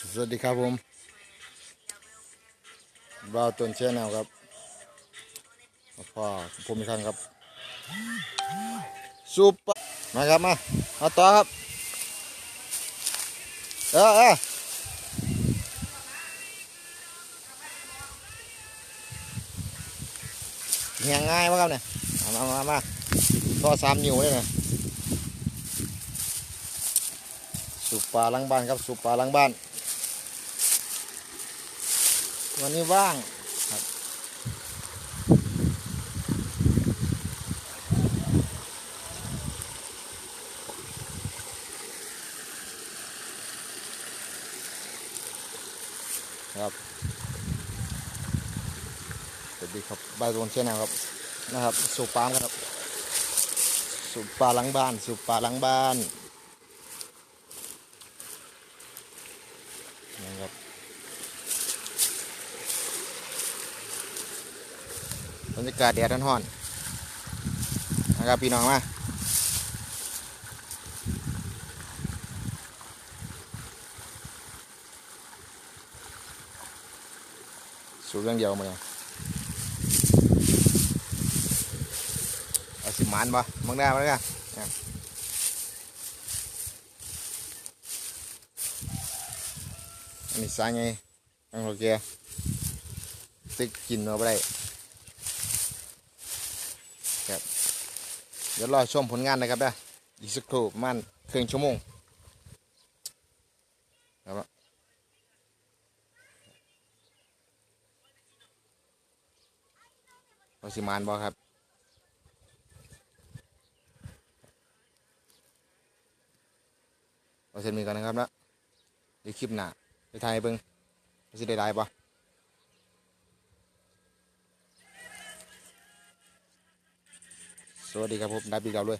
สวัสดีครับผมบาวต้นเชนแนลครับพ่อผมอีกครั้งครับซุปมาครับมามาต่อครับเออเออเหียงง่ายวะครับเนี่ยมามามามาต่อสามนิ้วเลยนะสุปปลาหลังบ้านครับสุปปลาหลังบ้าน วันนี้ว่างครับครับสวัสดีครับบายโดนเช่นนะครับนะครับ สูบปลามครับ สูบปลาหลังบ้าน สูบปลาหลังบ้านนะครับ บรรยากาศแดดร้อนๆนะครับพี่น้องมาสูบเรื่องเดียวมาเลยเอาสิมานปะมังได้มั้งกันอันนี้สายไงอังโลเกียตึกกินเอาไปได้ เดี๋ยวรอชมผลงานนะครับเด้ออีกสักครู่ประมาณครึ่งชั่วโมงครับวาสิมานบอครับเอาเส้นมีกันนะครับนะดีคลิปหนาไปถ่ายเบิ้งว่าสิได้ได้ปะ สวัสดีครับผมได้ปีเก่าเลย